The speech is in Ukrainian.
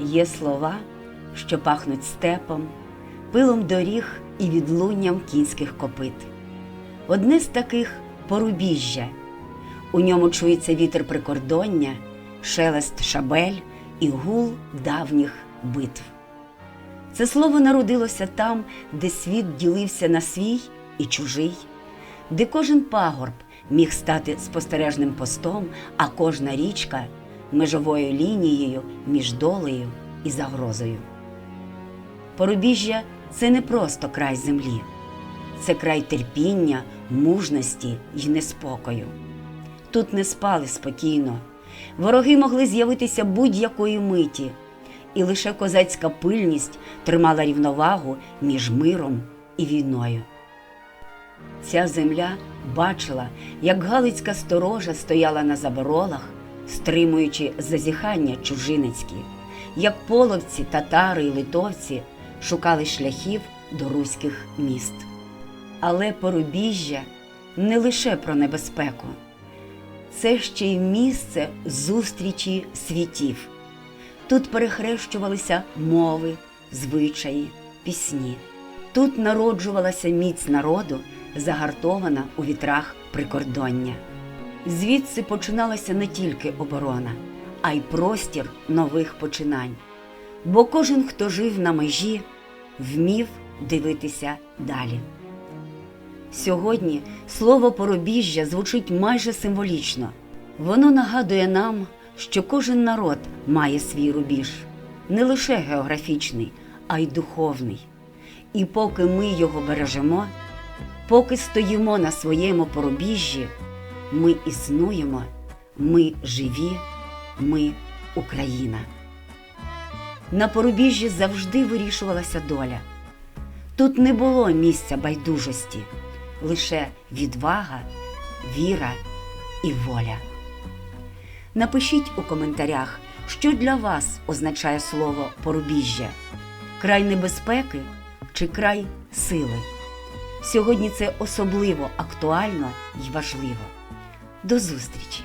Є слова, що пахнуть степом, пилом доріг і відлунням кінських копит. Одне з таких порубіжжя. У ньому чується вітер прикордоння, шелест шабель і гул давніх битв. Це слово народилося там, де світ ділився на свій і чужий, де кожен пагорб міг стати спостережним постом, а кожна річка межовою лінією між долею і загрозою. Порубіжжя це не просто край землі, це край терпіння, мужності й неспокою. Тут не спали спокійно, вороги могли з'явитися будь-якої миті, і лише козацька пильність тримала рівновагу між миром і війною. Ця земля бачила, як Галицька сторожа стояла на заборолах, стримуючи зазіхання чужинецькі, як половці, татари і литовці шукали шляхів до руських міст. Але порубіжжя не лише про небезпеку, це ще й місце зустрічі світів. Тут перехрещувалися мови, звичаї, пісні. Тут народжувалася міць народу, загартована у вітрах прикордоння. Звідси починалася не тільки оборона, а й простір нових починань. Бо кожен, хто жив на межі, вмів дивитися далі. Сьогодні слово порубіжжя звучить майже символічно. Воно нагадує нам, що кожен народ має свій рубіж, не лише географічний, а й духовний. І поки ми його бережемо, поки стоїмо на своєму порубіжжі, ми існуємо, ми живі, ми Україна. На порубіжжі завжди вирішувалася доля. Тут не було місця байдужості, лише відвага, віра і воля. Напишіть у коментарях, що для вас означає слово порубіжжя край небезпеки чи край сили. Сьогодні це особливо актуально і важливо. До зустрічі!